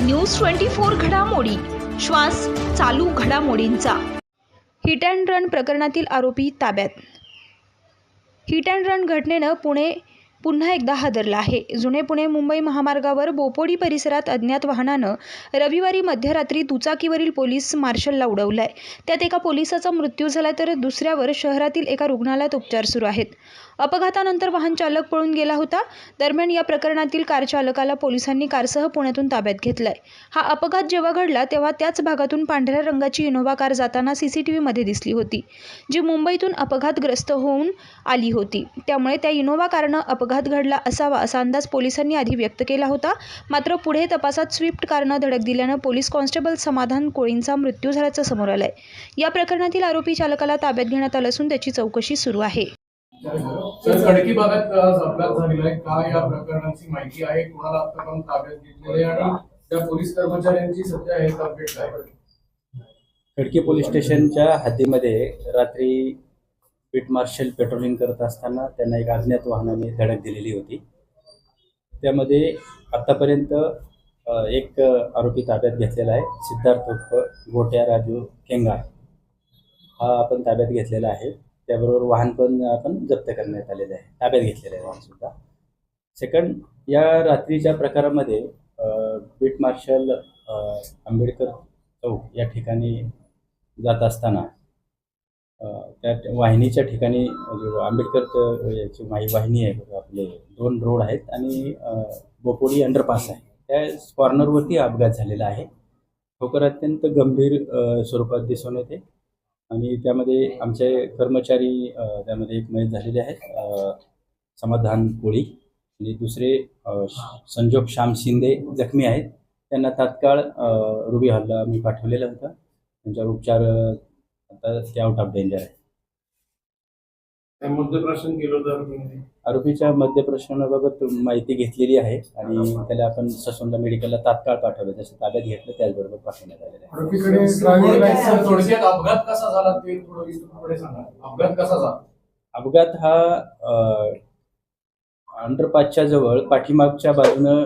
News twenty four घडामोडी. श्वास चालू घडामोडींचा. हिट अँड रन प्रकरणातील आरोपी ताब्यात. हिट अँड रन घटनेनं पुणे पुन्हा एकदा हादरला आहे. जुने पुणे मुंबई महामार्गावर बोपोडी परिसरात अज्ञात वाहनानं रविवारी मध्यरात्री दुचाकीवरील पोलीस मार्शलला उडवलाय. त्यात एका पोलिसाचा मृत्यू झाला तर दुसऱ्यावर शहरातील एका रुग्णालयात उपचार सुरू आहेत. अपघातानंतर वाहन चालक पळून गेला होता. दरम्यान या प्रकरणातील कार चालकाला पोलिसांनी कारसह पुण्यातून ताब्यात घेतलाय. हा अपघात जेव्हा घडला तेव्हा त्याच भागातून पांढऱ्या रंगाची इनोव्हा कार जाताना सीसीटीव्हीमध्ये दिसली होती जी मुंबईतून अपघातग्रस्त होऊन आली होती. त्यामुळे त्या इनोव्हा कारनं अपघात घडला असावा असा अंदाज पोलिसांनी आधी व्यक्त केला होता. मात्र पुढे तपासात स्विफ्ट कारनं धडक दिल्यानं पोलीस कॉन्स्टेबल समाधान कोळींचा मृत्यू झाल्याचं समोर आलंय. या प्रकरणातील आरोपी चालकाला ताब्यात घेण्यात आलं असून त्याची चौकशी सुरू आहे. सर खडकी भागात आज अपघात झालेला आहे. का या प्रकरणाची माहिती आहे? कोणाला आतापर्यंत ताब्यात घेतलेले आहे? आणि त्या पोलीस कर्मचाऱ्यांची सध्या हे अपडेट काय खडकी पोलीस स्टेशनच्या हद्दीमध्ये रात्री पीट मार्शल पेट्रोलिंग करत असताना त्यांना एक अज्ञात वाहनाने धडक दिलेली होती. त्यामध्ये आत्तापर्यंत एक आरोपी ताब्यात घेतलेला आहे सिद्धार्थ उर्फ गोट्या राजू केंगार हा आपण ताब्यात घेतलेला आहे. त्याबरोबर वाहन पण आपण जप्त करण्यात आलेलं आहे. ताब्यात घेतलेलं आहे वाहनसुद्धा. सेकंड या रात्रीच्या प्रकारामध्ये बीट मार्शल आंबेडकर चौक या ठिकाणी जात असताना त्या वाहिनीच्या ठिकाणी म्हणजे आंबेडकर याची माही वाहिनी आहे आपले दोन रोड आहेत आणि बोपोडी अंडरपास आहे. त्या कॉर्नरवरती अपघात झालेला आहे. ठोकर अत्यंत गंभीर स्वरूपात दिसून येते आणि त्यामध्ये आमचे कर्मचारी त्यामध्ये एक मयत झालेले आहेत समाधान कोळी आणि दुसरे संजोग श्याम शिंदे जखमी आहेत. त्यांना तात्काळ रुबी हल्ला मी पाठवलेलं होतं. त्यांच्यावर उपचार आता ते आउट ऑफ डेंजर आहे. त्या मध्यप्राशन केलं होतं आरोपीने. आरोपीच्या मद्यप्रश्नाबाबत माहिती घेतलेली आहे आणि त्याला आपण ससूनला मेडिकलला तात्काळ पाठवलं. जसं ताब्यात घेतलं त्याचबरोबर पाठवण्यात आलेलं आहे. आरोपीकडे ड्रायव्हिंग लायसन्स थोडक्यात अपघात कसा झाला ते थोडं पुढे सांगा. अपघात कसा झाला? अपघात हा अंडरपासच्या जवळ पाठीमागच्या बाजूनं